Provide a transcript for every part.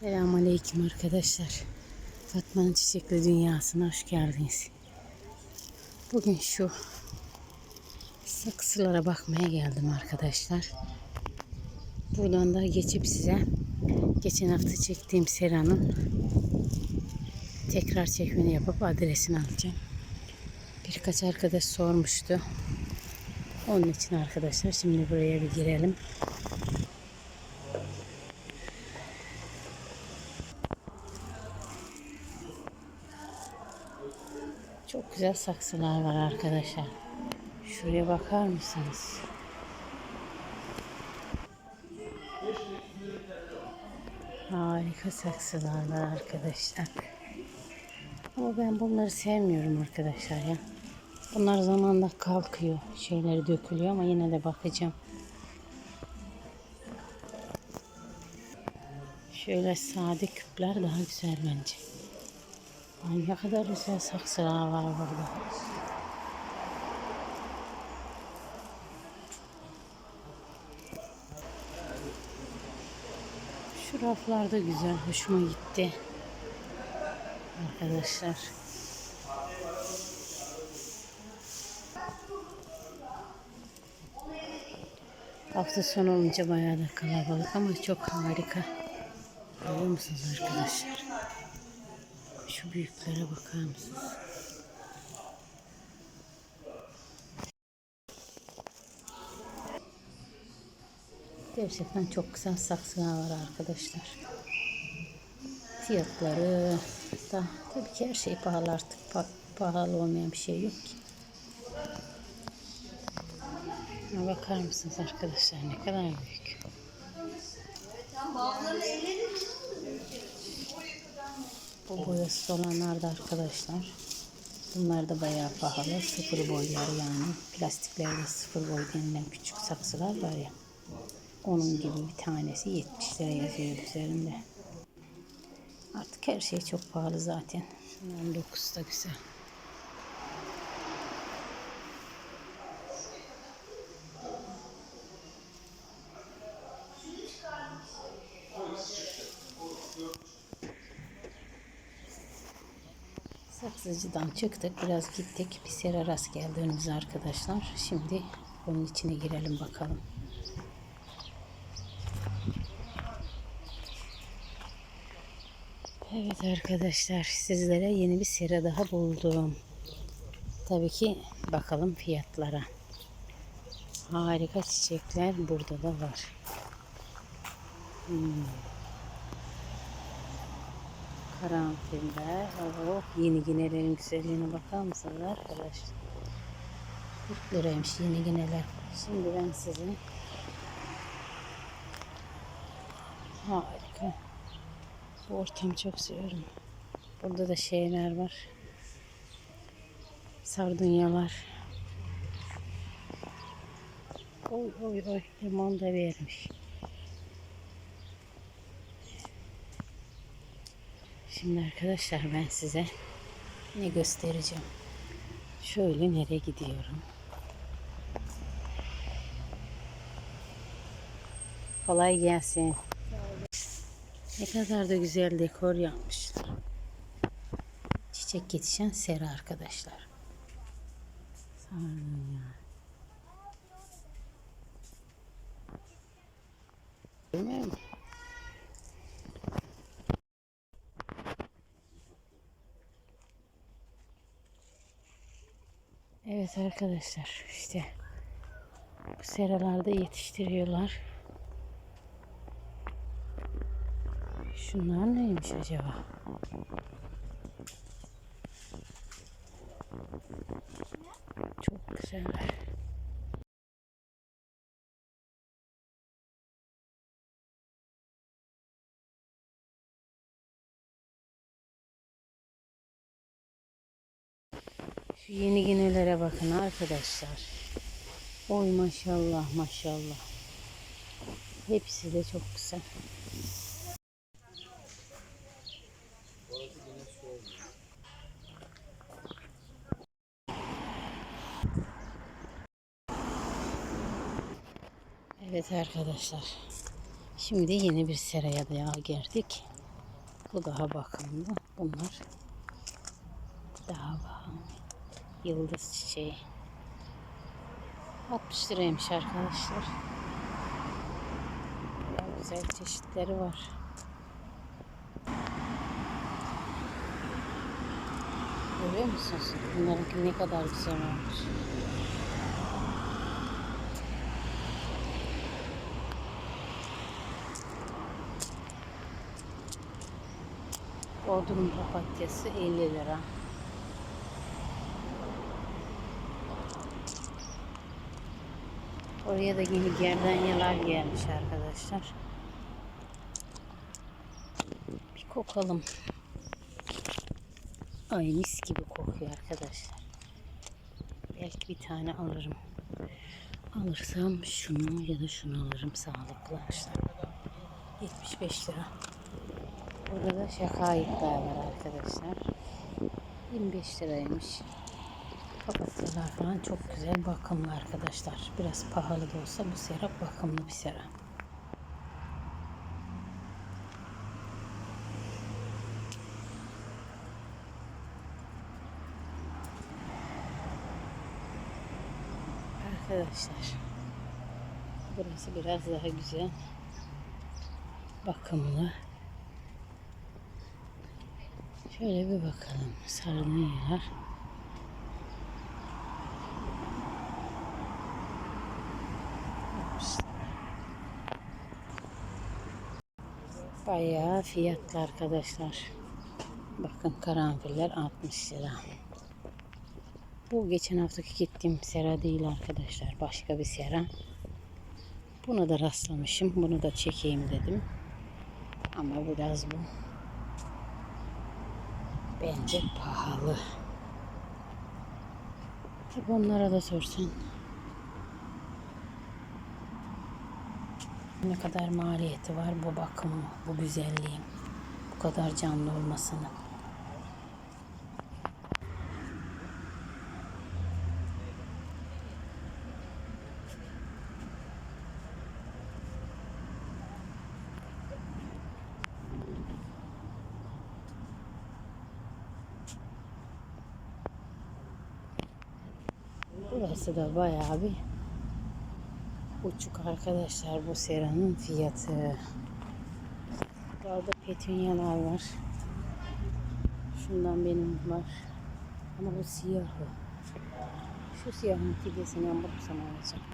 Selamünaleyküm arkadaşlar. Fatma'nın Çiçekli Dünyası'na hoş geldiniz. Bugün şu saksılara bakmaya geldim arkadaşlar. Buradan da geçip size geçen hafta çektiğim seranın tekrar çekimini yapıp adresini alacağım. Birkaç arkadaş sormuştu. Onun için arkadaşlar şimdi buraya bir girelim. Çok güzel saksılar var arkadaşlar. Şuraya bakar mısınız? Harika saksılar var arkadaşlar. Ama ben bunları sevmiyorum arkadaşlar ya. Bunlar zamanla kalkıyor. Şeyleri dökülüyor ama yine de bakacağım. Şöyle sade küpler daha güzel bence. Ay ne kadar güzel saksılar var burada. Şu raflar da güzel. Hoşuma gitti. Arkadaşlar. Hafta sonu olunca bayağı da kalabalık ama çok harika. Görüyor musunuz arkadaşlar? Şu büyüklere bakar mısınız? Gerçekten çok güzel saksılar var arkadaşlar. Fiyatları da tabii ki her şey pahalı artık. Pa- pahalı olmayan bir şey yok ki. Bakar mısınız arkadaşlar ne kadar büyük. Bu boyasız olanlar da arkadaşlar. Bunlar da bayağı pahalı. Sıfır boyları yani. Plastiklerde sıfır boy denilen küçük saksılar var ya. Onun gibi bir tanesi 70 lira yazıyor üzerinde. Artık her şey çok pahalı zaten. 19 da güzel. Saksıcıdan çıktık. Biraz gittik. Bir sera rast geldi önümüze arkadaşlar. Şimdi onun içine girelim bakalım. Evet arkadaşlar sizlere yeni bir sera daha buldum. Tabii ki bakalım fiyatlara. Harika çiçekler burada da var. Hmm. Karanfiller. Oh, yeni ginelerin güzelliğine bakar mısınız arkadaşlar? 40 liraymış yeni gineler. Şimdi ben size harika. Bu ortamı çok seviyorum. Burada da şeyler var. Sardunyalar. Oy oy oy limon da vermiş. Şimdi arkadaşlar ben size ne göstereceğim. Şöyle nereye gidiyorum. Kolay gelsin. Ne kadar da güzel dekor yapmışlar. Çiçek yetişen sera arkadaşlar. Sardunya. Görmüyor musun? Evet arkadaşlar işte bu seralarda yetiştiriyorlar. Şunlar neymiş acaba? Çok güzeller. Şu yeni ginelere bakın arkadaşlar. Oy maşallah maşallah. Hepsi de çok güzel. Evet arkadaşlar. Şimdi yeni bir seraya daha girdik. Bu daha bakımlı. Bunlar daha bakımlı. Yıldız çiçeği. 60 liraymış arkadaşlar. Güzel çeşitleri var. Görüyor musunuz? Bunlarınki ne kadar güzel olmuş. Bodrum papatyası 50 lira. Oraya da yeni gerdanyalar gelmiş arkadaşlar. Bir kokalım. Ay mis gibi kokuyor arkadaşlar. Belki bir tane alırım. Alırsam şunu ya da şunu alırım sağlıklı ağaçlar. 75 lira. Burada da şaka ayıklar var arkadaşlar. 25 liraymış. Papatyalar falan çok güzel bakımlı arkadaşlar. Biraz pahalı da olsa bu sera bakımlı bir sera. Arkadaşlar burası biraz daha güzel. Bakımlı. Şöyle bir bakalım. Sarınıyorlar. Bayağı fiyatlı arkadaşlar. Bakın karanfiller 60 lira. Bu geçen haftaki gittiğim sera değil arkadaşlar. Başka bir sera. Buna da rastlamışım. Bunu da çekeyim dedim. Ama biraz bu bence pahalı. Tabi onlara da sorsan ne kadar maliyeti var bu bakım, bu güzelliğin, bu kadar canlı olmasının. Burası da bayağı bir uçuk arkadaşlar bu seranın fiyatı. Burada petunyalar var. Şundan benim var. Ama bu siyahı. Şu siyahın tigesini bulursam alacağım.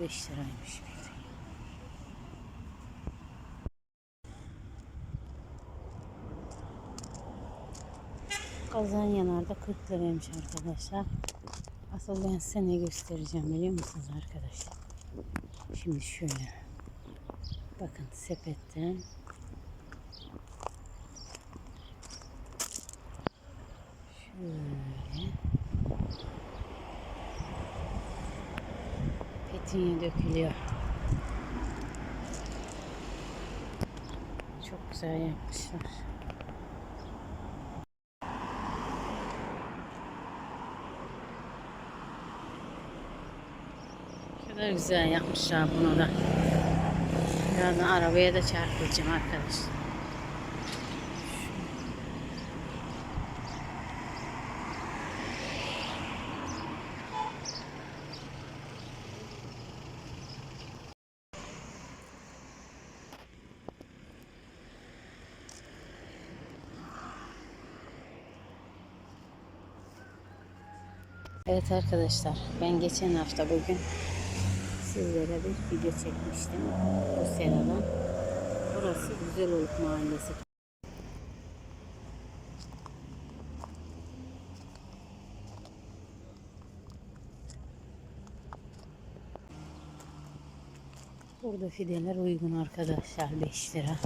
Beş liraymış petunya. Kazan yanarda 40 liraymış arkadaşlar. Asıl ben size ne göstereceğim biliyor musunuz arkadaşlar? Şimdi şöyle. Bakın sepetten şöyle petinye dökülüyor. Çok güzel yapmışlar. Kadar güzel yapmışlar bunu da. Birazdan arabaya da çarpılacağım arkadaşlar. Evet arkadaşlar ben geçen hafta bugün sizlere bir video çekmiştim bu seradan. Burası Güzeloluk Mahallesi. Burada fideler uygun arkadaşlar 5 lira.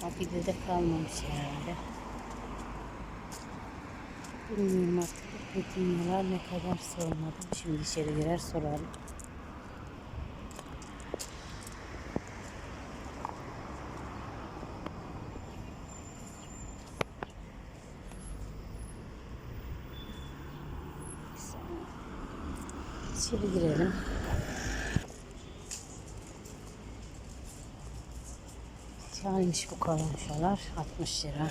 Ha fide de kalmamış herhalde. Bilmiyorum artık Petunyalar ne kadar sormadım. Şimdi içeri girer sorarım. İçeri girelim. Çaymış bu karanfiller 60 lira.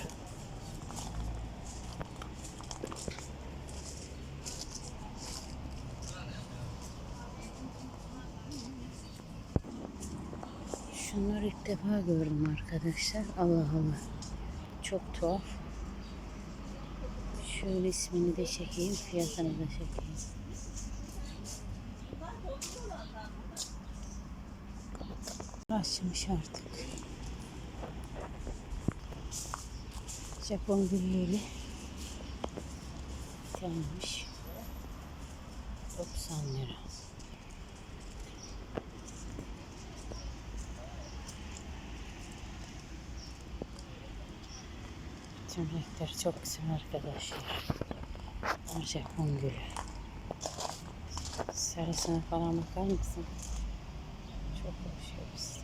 Şunları ilk defa gördüm arkadaşlar. Allah Allah. Çok tuhaf. Şöyle ismini de çekeyim, fiyatını da çekeyim. Açmış artık. Japon güllüğüyle gelmiş. 90 lira. Tüm renkler çok güzel arkadaşlar. Japon gülü. Sarısına falan bakar mısın? Çok hoş hepsi.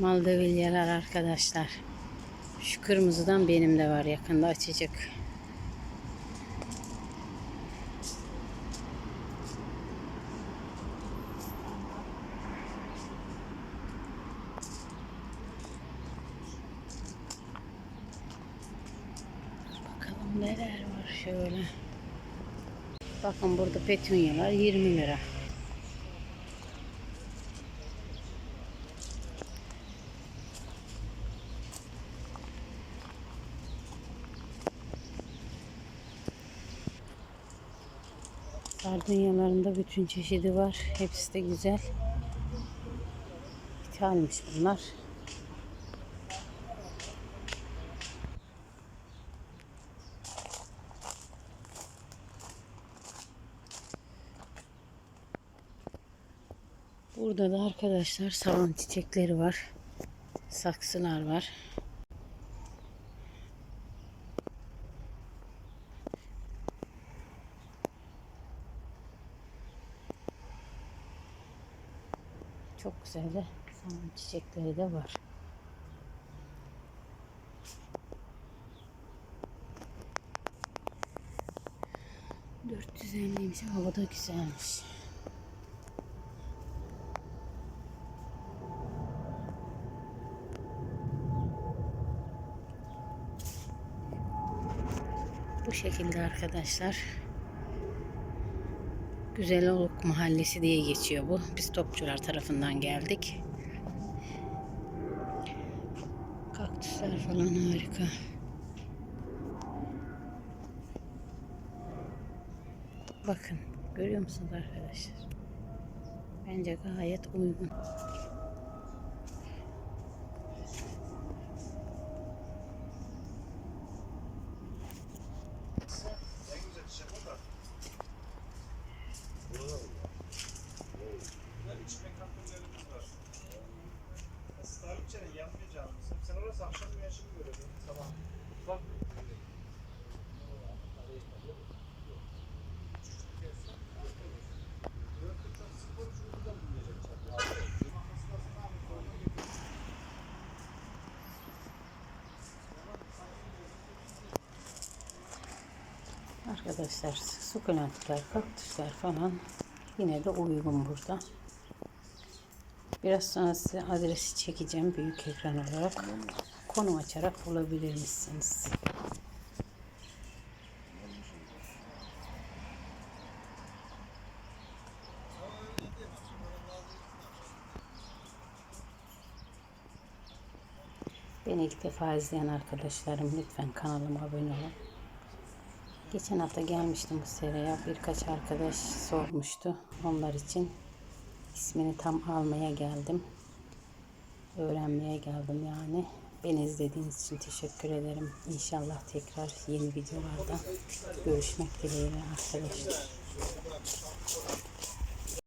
Maldavilyalar arkadaşlar. Şu kırmızıdan benim de var yakında açacak. Bakalım neler var şöyle. Bakın burada petunyalar 20 lira. Sardunyalarında bütün çeşidi var. Hepsi de güzel. İthalmiş bunlar. Burada da arkadaşlar savan çiçekleri var. Saksılar var. Çok güzel de çiçekleri de var. Dört yüz elliymiş. Hava da güzelmiş. Bu şekilde arkadaşlar. Güzeloluk Mahallesi diye geçiyor bu. Biz topçular tarafından geldik. Kaktüsler falan harika. Bakın görüyor musunuz arkadaşlar? Bence gayet uygun. Arkadaşlar sukulentler, kaktüsler falan yine de uygun burada. Biraz sonra size adresi çekeceğim büyük ekran olarak. Konu açarak bulabilir misiniz? Beni ilk defa izleyen arkadaşlarım lütfen kanalıma abone olun. Geçen hafta gelmiştim bu seraya. Birkaç arkadaş sormuştu. Onlar için ismini tam almaya geldim. Öğrenmeye geldim yani. Beni izlediğiniz için teşekkür ederim. İnşallah tekrar yeni videolarda görüşmek dileğiyle arkadaşlar.